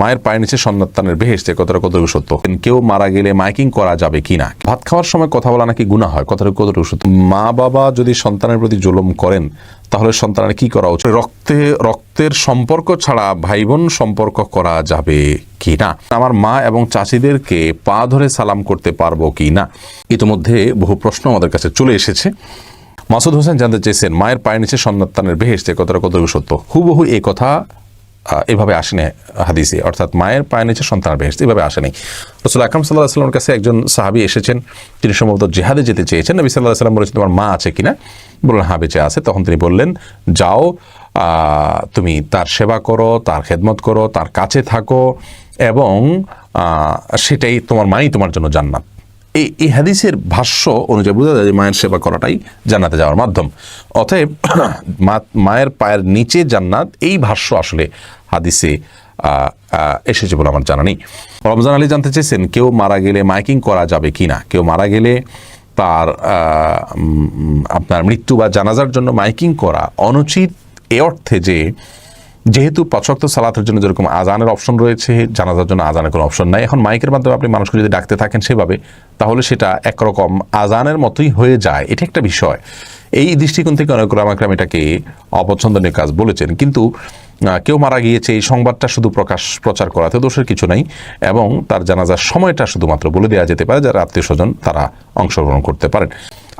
মায়ের পায়ের নিচে সন্তানের বেহেস্তে কতটা কতটুকু সত্য? কেউ মারা গেলে মাইকিং করা যাবে কিনা ভাত খাওয়ার সময় কথা বলা নাকি গুণা হয়? কতটুকু কতটুকু সত্য? মা বাবা যদি সন্তানের প্রতি জুলুম করেন, তাহলে সন্তানের কি করা উচিত? রক্তে, রক্তের সম্পর্ক ছাড়া ভাই বোন সম্পর্ক করা যাবে কি না? আমার মা এবং চাচিদেরকে পা ধরে সালাম করতে পারব কি না? ইতিমধ্যে বহু প্রশ্ন আমাদের কাছে চলে এসেছে। মাসুদ হোসেন জানতে চেয়েছেন, মায়ের পায়ের নিচে সন্তানের বেহেস্তে কতটা কতটুকু সত্য? হুবহু এই কথা এভাবে আসেনি হাদিসে। অর্থাৎ মায়ের পায়ের নিচে সন্তানের বেহেস্ত এভাবে আসেনি। রসুল আকরম সাল্লাহ সাল্লামের কাছে একজন সাহাবি এসেছেন, তিনি সম্ভবত জেহাদে যেতে চেয়েছেন। নবী সাল্লাহ সাল্লাম বলেছেন, তোমার মা আছে কিনা? বললেন হ্যাঁ বেঁচে আছে। তখন তিনি বললেন, যাও তুমি তার সেবা করো, তার খেদমত করো, তার কাছে থাকো এবং সেটাই তোমার মাই তোমার জন্য জান্নাত। এই এই হাদিসের ভাষ্য অনুযায়ী বোঝা যায় যে মায়ের সেবা করাটাই জান্নাতে যাওয়ার মাধ্যম। অতএব মায়ের পায়ের নিচে জান্নাত, এই ভাষ্য আসলে হাদিসে এসেছে বলে আমার জানা নেই। রমজান আলী জানতে চেয়েছেন, কেউ মারা গেলে মাইকিং করা যাবে কি না কেউ মারা গেলে তার আপনার মৃত্যু বা জানাজার জন্য মাইকিং করা অনুচিত, এ অর্থে যে যেহেতু পাঁচক্ত সালাতের জন্য যেরকম আজানের অপশন রয়েছে, জানাজার জন্য আজানের কোনো অপশন নাই। এখন মাইকের মাধ্যমে আপনি মানুষকে যদি ডাকতে থাকেন সেভাবে, তাহলে সেটা একরকম আজানের মতোই হয়ে যায়। এটা একটা বিষয়। এই দৃষ্টিকোণ থেকে অনেক রামাক্রাম এটাকে অপছন্দনীয় কাজ বলেছেন। কিন্তু কেউ মারা গিয়েছে, এই সংবাদটা শুধু প্রকাশ, প্রচার করাতে দোষের কিছু নাই এবং তার জানাজার সময়টা শুধুমাত্র বলে দেওয়া যেতে পারে যারা আত্মীয় স্বজন তারা অংশগ্রহণ করতে পারেন।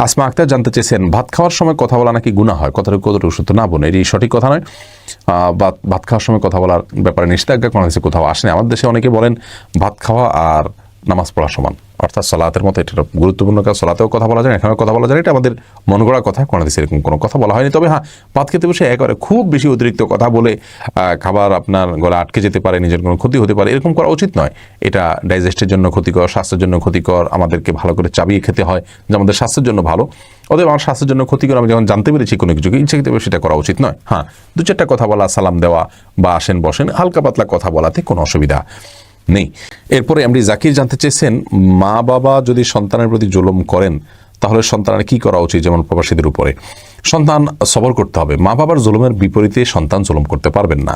আসমা আক্তার জানতে চেয়েছেন, ভাত খাওয়ার সময় কথা বলা নাকি গুণা হয়? কতটুকু কতটুকু সত্য? না বোন, এটি সঠিক কথা নয়। ভাত ভাত খাওয়ার সময় কথা বলার ব্যাপারে নিষেধাজ্ঞা কোনো কিছু কোথাও আসেনি। আমাদের দেশে অনেকে বলেন, ভাত খাওয়া আর নামাজ পড়া সমান। অর্থাৎ সলাতের মতো, এটা গুরুত্বপূর্ণ কাজ। সলাতেও কথা বলা যায়, এখানেও কথা বলা যায় এটা আমাদের মন গড়া কথা কোনো দেশে এরকম কোনো কথা বলা হয়নি। তবে হ্যাঁ ভাত খেতে বসে একবারে খুব বেশি অতিরিক্ত কথা বলে খাবার আপনার গলা আটকে যেতে পারে, নিজের কোনো ক্ষতি হতে পারে, এরকম করা উচিত নয়। এটা ডাইজেস্টের জন্য ক্ষতিকর, স্বাস্থ্যের জন্য ক্ষতিকর, আমাদেরকে ভালো করে চাবিয়ে খেতে হয়, যে আমাদের স্বাস্থ্যের জন্য ভালো। অতএব আমার স্বাস্থ্যের জন্য ক্ষতিকর, আমি যখন জানতে পেরেছি কোনো কিছুকে ইচ্ছাকৃত সেটা করা উচিত নয়। হ্যাঁ দু চারটা কথা বলা, সালাম দেওয়া বা আসেন বসেন, হালকা পাতলা কথা বলাতে কোনো অসুবিধা নেই। এরপরে এমডি জাকির জানতে চেয়েছেন মা বাবা যদি সন্তানের প্রতি জুলুম করেন তাহলে সন্তানের কি করা উচিত যেমন প্রবাসীদের উপরে? সন্তান সবর করতে হবে। মা বাবার জুলুমের বিপরীতে সন্তান জুলুম করতে পারবেন না।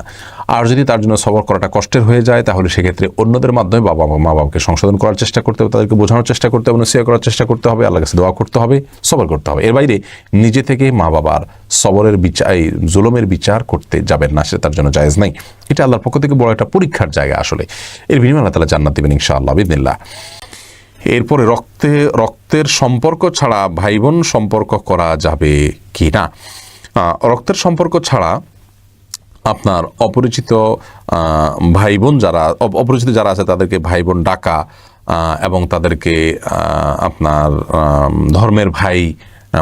আর যদি তার জন্য সবর করাটা কষ্টের হয়ে যায়, তাহলে সেক্ষেত্রে অন্যদের মাধ্যমে বাবা, মা বাবাকে সংশোধন করার চেষ্টা করতে হবে, তাদেরকে বোঝানোর চেষ্টা করতে হবে নসিয়া করার চেষ্টা করতে হবে আল্লাহ কাছে দোয়া করতে হবে, সবর করতে হবে। এর বাইরে নিজে থেকে মা বাবার সবরের বিচার জুলুমের বিচার করতে যাবেন না, সেটা তার জন্য জায়েজ নাই। এটা আল্লাহর পক্ষ থেকে বড় একটা পরীক্ষার জায়গা আসলে। এর বিনিময়ে আল্লাহ তালা জান্নাত দেবেন ইনশাআল্লাহ বিদিল্লাহ এরপরে রক্তে, রক্তের সম্পর্ক ছাড়া ভাই বোন সম্পর্ক করা যাবে কি না? রক্তের সম্পর্ক ছাড়া আপনার অপরিচিত ভাই বোন যারা অপরিচিত যারা আছে তাদেরকে ভাই বোন ডাকা এবং তাদেরকে আপনার ধর্মের ভাই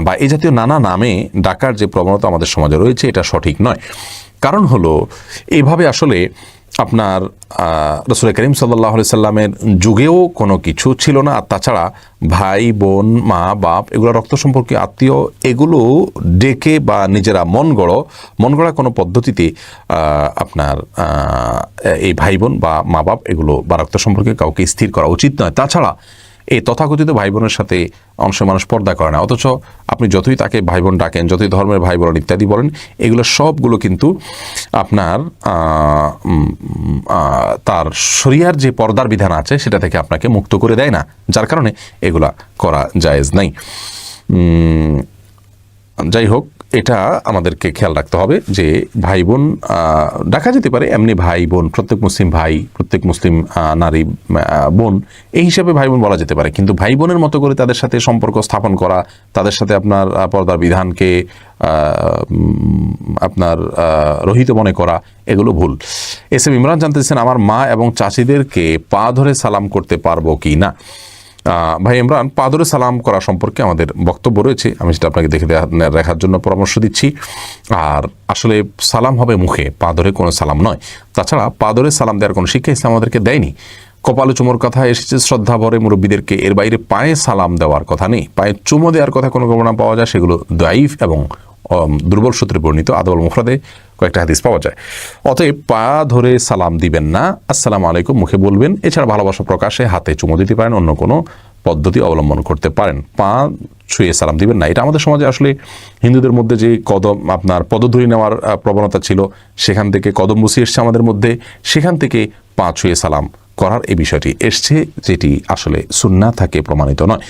বা এই জাতীয় নানা নামে ডাকার যে প্রবণতা আমাদের সমাজে রয়েছে, এটা সঠিক নয়। কারণ হলো এইভাবে আসলে আপনার রসুল করিম সাল্লাহ সাল্লামের যুগেও কোনো কিছু ছিল না। আর তাছাড়া ভাই, বোন, মা, বাপ, এগুলো রক্ত সম্পর্কে আত্মীয়, এগুলো ডেকে বা নিজেরা মন গড়ো, মন গড়া কোনো পদ্ধতিতে আপনার এই ভাই, বোন বা মা, বাপ এগুলো বা রক্ত সম্পর্কে কাউকে স্থির করা উচিত নয়। তাছাড়া এই তথাকথিত ভাই বোনের সাথে অংশ মানুষ পর্দা করে না। অথচ আপনি যতই তাকে ভাই বোন ডাকেন, যতই ধর্মের ভাই বোন ইত্যাদি বলেন, এগুলো সবগুলো কিন্তু আপনার তার শরিয়ার যে পর্দার বিধান আছে, সেটা থেকে আপনাকে মুক্ত করে দেয় না, যার কারণে এগুলা করা জায়েজ নাই। যাই হোক এটা আমাদেরকে খেয়াল রাখতে হবে যে ভাই বোন ডাকা যেতে পারে এমনি ভাই বোন, প্রত্যেক মুসলিম ভাই, প্রত্যেক মুসলিম নারী বোন, এই হিসাবে ভাই বোন বলা যেতে পারে। কিন্তু ভাই বোনের মতো করে তাদের সাথে সম্পর্ক স্থাপন করা, তাদের সাথে আপনার পর্দার বিধানকে আপনার রহিত মনে করা, এগুলো ভুল। এস এম ইমরান জানতেছেন আমার মা এবং চাষিদেরকে পা ধরে সালাম করতে পারব কি না? ভাই ইমরান, পাদরে সালাম করা সম্পর্কে আমাদের বক্তব্য রয়েছে। আমি সেটা আপনাকে দেখে রাখার জন্য পরামর্শ দিচ্ছি। আর আসলে সালাম হবে মুখে, পাদরে কোনো সালাম নয়। তাছাড়া পাদরে সালাম দেওয়ার কোনো শিক্ষা ইসলাম আমাদেরকে দেয়নি। কপালে চুমোর কথা এসেছে, শ্রদ্ধা ভরে মুরব্বীদেরকে এর বাইরে পায়ে সালাম দেওয়ার কথা নেই। পায়ে চুমো দেওয়ার কথা কোনো গণনা পাওয়া যায়, সেগুলো দাইফ এবং দুর্বল সূত্রে বর্ণিত আদবল মুফরাদে কয়েকটা হাদিস পাওয়া যায়। অতএব পা ধরে সালাম দিবেন না, আসসালামু আলাইকুম, মুখে বলবেন, এছাড়া ভালোবাসা প্রকাশে হাতে চুমো দিতে পারেন, অন্য কোনো পদ্ধতি অবলম্বন করতে পারেন। পা ছুঁয়ে সালাম দিবেন না। এটা আমাদের সমাজে আসলে হিন্দুদের মধ্যে যে কদম, আপনার পদধূলি নেওয়ার প্রবণতা ছিল, সেখান থেকে কদম বসি এসছে আমাদের মধ্যে, সেখান থেকে পা ছুঁয়ে সালাম করার এই বিষয়টি এসছে, যেটি আসলে সুন্না থাকে প্রমাণিত নয়।